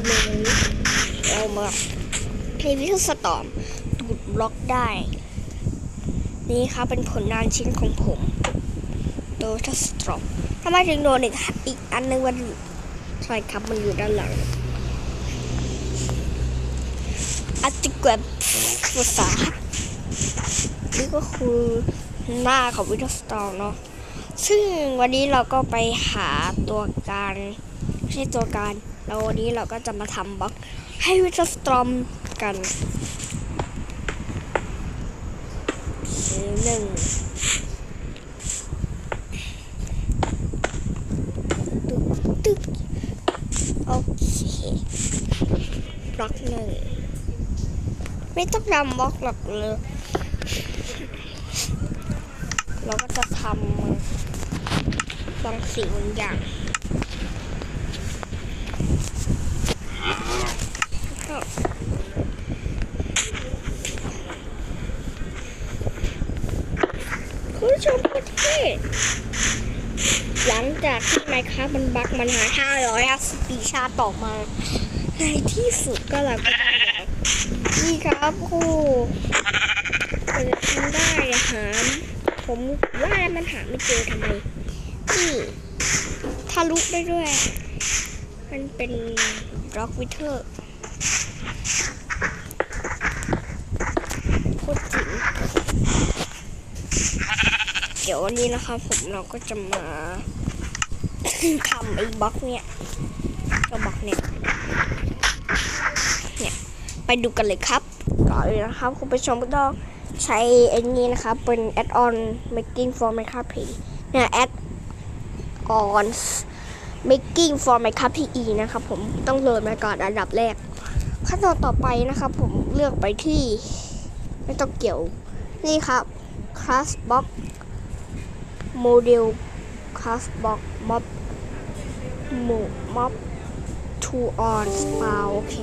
คนหนึ่งเรามาให้วิทยาสตอมดูดบล็อกได้ นี่ครับเป็นผลงานชิ้นของผมโดยทัสตรอมทำไมถึงโดนอีกอีกอันหนึงมันใช่ครับมันอยู่ด้านหลังอัติกแบบภาษานี่ก็คือหน้าของวิทยาสตอมเนาะซึ่งวันนี้เราก็ไปหาตัวการไม่ใช่ตัวการ แล้ววันนี้เราก็จะมาทำบล็อกให้วิทสตรอมกันหนึ่งตึ๊กตึ๊กโอเคบล็อกหนึ่งไม่ต้องทำบล็อกหรอกเลยเราก็จะทำบางสิ่งบางอย่างก็คุณผู้ชมประเทศหลัง จากที่ไมค์ครับมันบักมันหาย550ปีชาติต่อมา ในที่สุดก็เราก็ได้แล้วนี่ครับโอ้โหกว่าจะทำได้อหาผมว่ามันหาไม่เจอทำไมนี่ทะลุได้ด้วย มันเป็นร็อกวิเทอร์โคตรจริงเดี๋ยววันนี้นะครับผมเราก็จะมา ทำไอ้บล็อกเนี่ยก็บล็อกเนี่ยเนี่ยไปดูกันเลยครับก่อนเลยนะครับ คุณผู้ชมก็ต้องใช้ไอ้นี้นะครับ เป็น add-on making for Minecraft PE เนี่ย add-on making for Minecraft PE นะครับผมต้องโหลดมาก่อนอันดับแรกขั้นตอนต่อไปนะครับ ผมเลือกไปที่ ไม่ต้องเกี่ยวนี่ครับ class box model class box mob mo- mob to on spa โอเค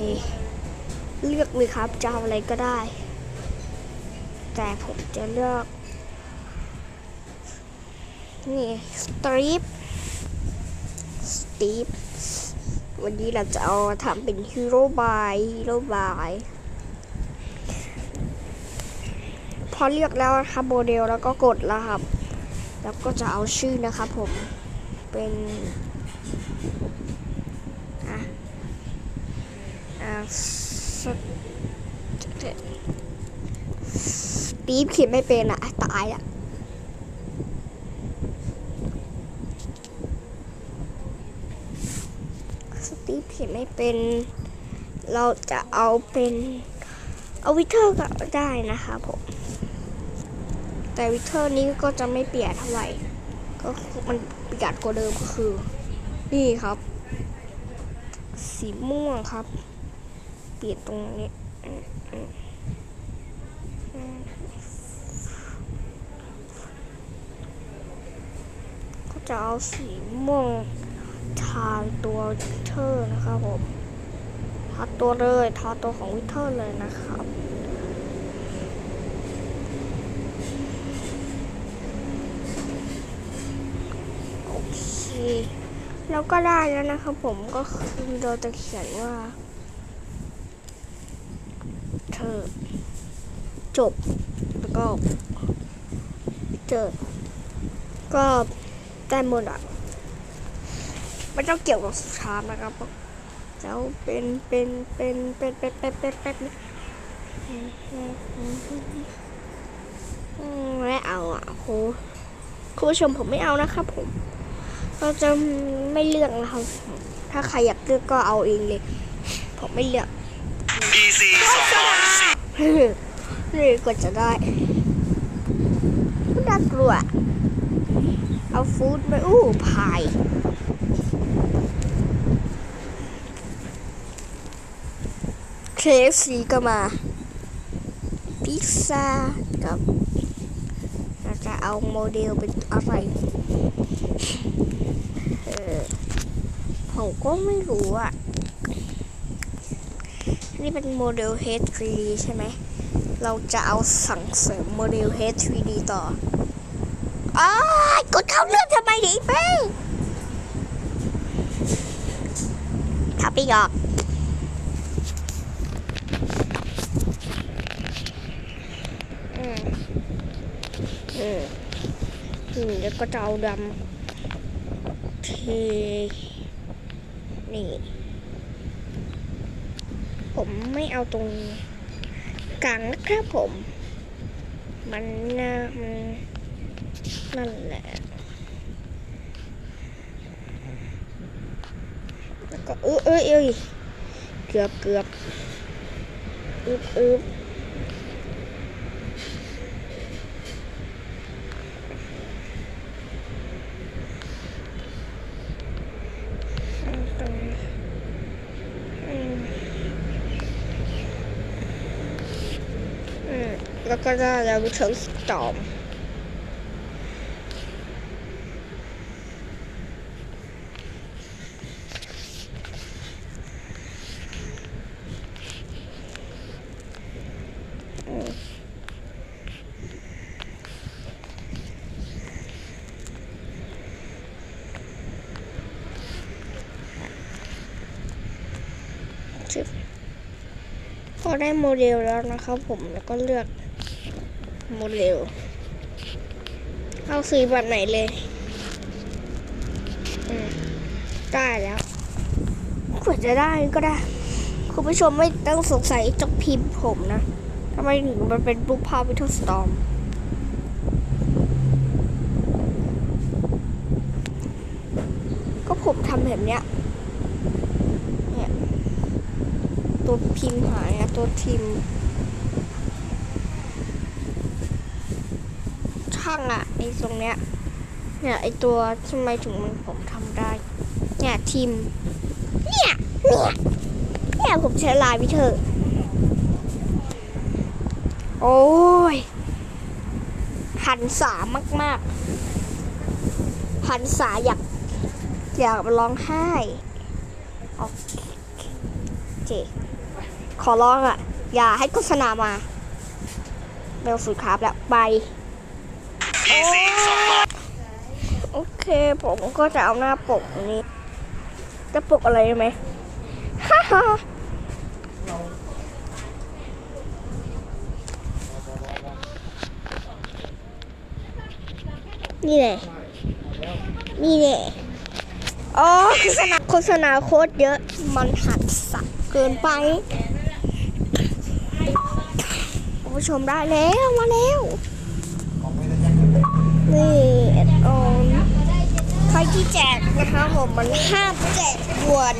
เลือกเลยครับจะเอาอะไรก็ได้ แต่ผมจะเลือก นี่สตรีปสตรีปวันนี้เราจะเอาทำเป็นฮีโร่บายฮีโร่บายพอเลือกแล้วนะครับโมเดลแล้วก็กดแล้วครับ แล้วก็จะเอาชื่อนะครับผมเป็นอะ สตีฟเขียนไม่เป็นอะตายอะสตีฟเขียนไม่เป็น เราจะเอาเป็นเอาวิเทอร์ก็ได้นะคะผมแต่วิเทอร์นี้ก็จะไม่เปลี่ยนเท่าไหร่ก็มันเปลี่ยนกว่าเดิมก็คือ นี่ครับ สีม่วงครับ ปลี่ยนตรงนี้ก็จะเอาสีม่วงทาตัววิเทอร์นะครับผมทาตัวเลยทาตัวของวิเทอร์เลยนะครับโอเคแล้วก็ได้แล้วนะครับผมก็คือเราจะเขียนว่า เธอจบ แล้วก็ เจอ ก็ได้หมดอะไม่ต้องเกี่ยวกับสุชามนะครับแล้วเป็นเป็นเป็นเป็นเป็นเป็นเป็นเป็นไม่เอาอะโหคุณผู้ชมผมไม่เอานะครับผม เราจะไม่เลือกนะครับ ถ้าใครอยากเลือกก็เอาเองเลย ผมไม่เลือก PC นี่ก็จะได้น่ากลัว เอาฟู้ดไปอู้พายเคฟซีก็มา พิซซ่ากับเราจะเอาโมเดลเป็นอะไรเออผมก็ไม่รู้อะ นี่เป็นโมเดล H3D ใช่ไหม เราจะเอาสั่งเสริมโมเดล H3D ต่ออ้ยกดเข้าเรื่องทำไมดิเป้ทับไปหยอกอืมอืมอืมแล้วก็จะเอาดำทีนี่ ผมไม่เอาตรงกลางนะครับผม มันนะมันนั่นแหละ แล้วก็เอ้ยเอ้ยเอ้ยเกือบเกือบอึบอึบตรงนี้อืมอืม แล้วก็จะเราไปถึงสตอมพอได้โมเดลแล้วนะครับผมแล้วก็เลือก โมเดลเอาสีแบบไหนเลยได้แล้วกว่าจะได้ก็ได้ คุณผู้ชมไม่ต้องสงสัยจกพิมพ์ผมนะทำไมถึงมันเป็นรูปภาพวิทสตอมก็ผมทำแบบเนี้ยเนี่ยตัวพิมพ์หายอะตัวพิมพ์ ช่างอะไอ้ตรงเนี้ยเนี่ยไอ้ตัวทำไมถึงมันผมทำได้ เนี่ยทิมเนี่ยเนี่ยเนี่ยผมใช้ลายวิเทอร์โอ้ยหันสามากๆหันสาอยากอยากร้องไห้โอเคขอร้องอะ อย่าให้โฆษณามาเบลสุดครับแล้วไป โอ้โอเค ผมก็จะเอาหน้าปกนี้ จะปกอะไรไหมฮ่าฮ่านี่แหละ นี่แหละอ๋อโฆษณาโฆษณาโคตรเยอะ มันหันสักเกินไปผู้ชมได้แล้ว มาแล้ว นี่แอดออนใครที่แจกนะคะผมมันห้ามแจกด่วน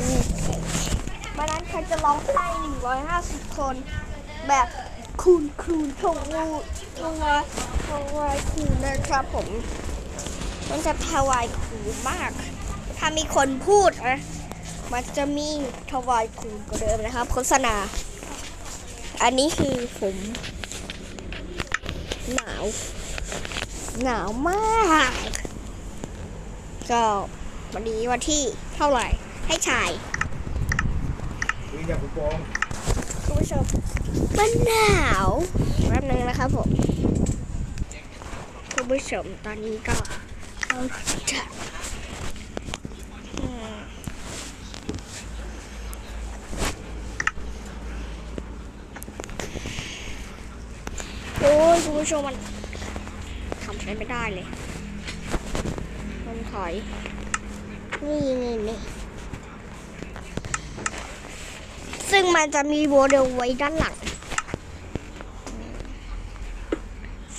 มานั้นใครจะร้องไห้150 คน แบบคูณคูณทงงูทงวายทงวายคูณนะครับผม มันจะทวายคูณมาก ถ้ามีคนพูดนะมันจะมีทวายคูณกว่าเดิมนะครับโฆษณา อันนี้คือผมหนาว หนาวมาก ก็วันนี้วันที่เท่าไหร่ ให้ชายวิ่งจากฟุตบอลคุณผู้ชมมันหนาวแป๊บนึงนะครับผมคุณผู้ชมตอนนี้ก็เราจะอืมโอ้ยคุณผู้ชมมัน ทำใช้ไม่ได้เลยมันถอย นี่นี่นี่ซึ่งมันจะมีโมเดลไว้ด้านหลัง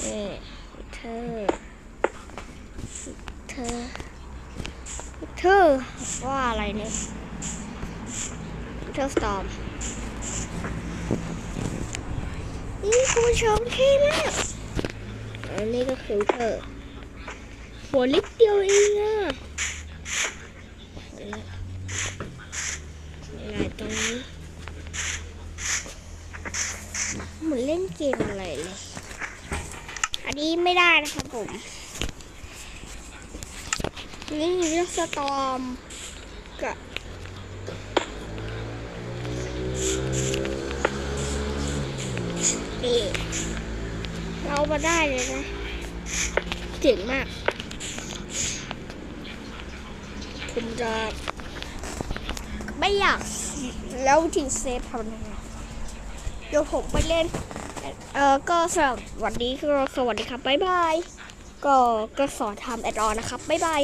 นี่เธอเธอเธอว่าอะไรเนี่ยเธอสตอมนี่คุณผู้ชมเท่มาก อันนี้ก็คือเธอหัวเล็กเดียวเองอะอะไรตรงนี้เหมือนเล่นเกมอะไรเลย อันนี้ไม่ได้นะครับผมนี่เรื่องสตอมกับ เรามาได้เลยนะ เจ๋งมาก ผมจะไม่อยากแล้ววิธีเซฟทำยังไงเดี๋ยวผมไปเล่น เออก็สำหรับวันนี้ก็สวัสดีครับ บ๊ายบาย ก็ก็สอนทำแอดออนนะครับ บ๊ายบาย